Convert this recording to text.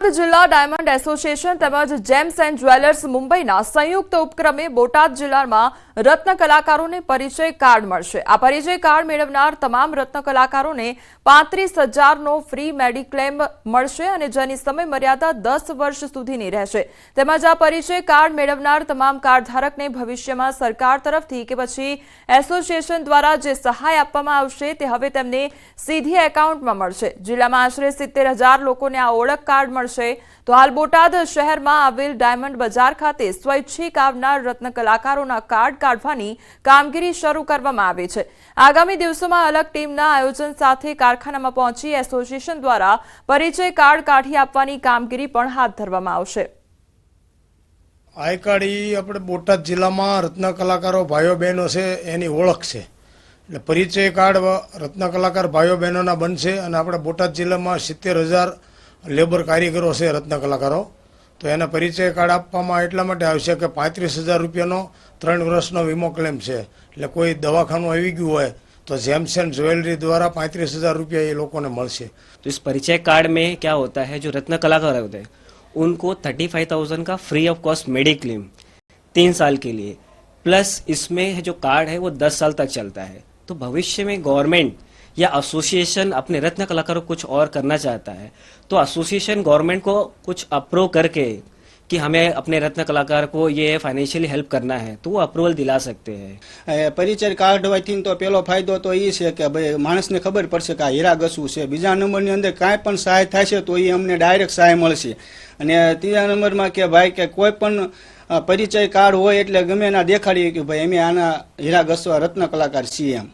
જિલ્લા diamond association તેમજ gems and jewellers મુંબઈના સંયુક્ત ઉપક્રમે બોટાદ જિલ્લામાં રત્ન કલાકારોને પરિચય કાર્ડ મળશે. આ પરિચય કાર્ડ મેળવનાર તમામ રત્ન કલાકારોને પાંત્રીસ હજારનો ફ્રી મેડિક્લેમ મળશે અને જેની સમય મર્યાદા દસ વર્ષ સુધીની રહેશે. તેમજ આ પરિચય કાર્ડ મેળવનાર તમામ કાર્ડ ધારકને ભવિષ્યમાં સરકાર તરફથી કે પછી એસોસિએશન દ્વારા જે સહાય આપવામાં આવશે તે હવે તેમને સીધી એકાઉન્ટમાં મળશે. જિલ્લામાં આશરે સિત્તેર હજાર લોકોને આ ઓળખ કાર્ડ મળશે. તો હાલ બોટાદ શહેરમાં આવેલ ડાયમંડ બજાર ખાતે સ્વૈચ્છિક આવનાર રત્ન કલાકારોના કાર્ડ કાઢવાની કામગીરી શરૂ કરવામાં આવી છે. આગામી દિવસોમાં અલગ ટીમના આયોજન સાથે કારખાનામાં પહોંચી એસોસિએશન દ્વારા પરિચય કાર્ડ કાઢી આપવાની કામગીરી પણ હાથ ધરવામાં આવશે. આયકાળી આપણે બોટાદ જિલ્લામાં રત્ન કલાકારો ભાઈઓ બહેનો છે એની ઓળખ છે. એટલે પરિચય કાર્ડ રત્ન કલાકાર ભાઈઓ બહેનોના બનશે અને આપણે બોટાદ જિલ્લામાં સિત્તેર હજાર લેબર કારીગરો છે રત્ન કલાકારો. તો એને પરિચય કાર્ડ આપવામાં એટલા માટે આવશે કે પાંત્રીસ હજાર રૂપિયાનો ત્રણ વર્ષનો વીમો ક્લેમ છે એટલે કોઈ દવાખાનું આવી ગયું હોય તો જેમ્સ એન્ડ જ્વેલરી દ્વારા પાંત્રીસ હજાર રૂપિયા એ લોકોને મળશે तो इस परिचय कार्ड में क्या होता है जो रत्न कलाकार होते हैं उनको थर्टी फाइव थाउजेंड का फ्री ऑफ कॉस्ट मेडिक्लेम तीन साल के लिए प्लस इसमें जो कार्ड है वो दस साल तक चलता है तो भविष्य में गवर्नमेंट या एसोसिएशन अपने रत्न कलाकारों को कुछ और करना चाहता है तो एसोसिएशन गवर्नमेंट को कुछ अप्रूव करके कि हमें अपने रत्न कलाकार को ये फाइनेंशियली हेल्प करना है तो वो अप्रूवल दिला सकते हैं એ પરિચય કાર્ડ હોવાથી તો પેલો ફાયદો તો એ છે કે ભાઈ માણસને ખબર પડશે કે આ હીરા ઘસવું છે બીજા નંબરની અંદર કાંઈ પણ સહાય થાય છે તો એ અમને ડાયરેક્ટ સહાય મળશે અને ત્રીજા નંબરમાં કે ભાઈ કે કોઈ પણ અ, પરિચય કાર્ડ હોય એટલે ગમે એના દેખાડીએ કે ભાઈ અમે આના હીરા ઘસવા રત્ન કલાકાર છીએ એમ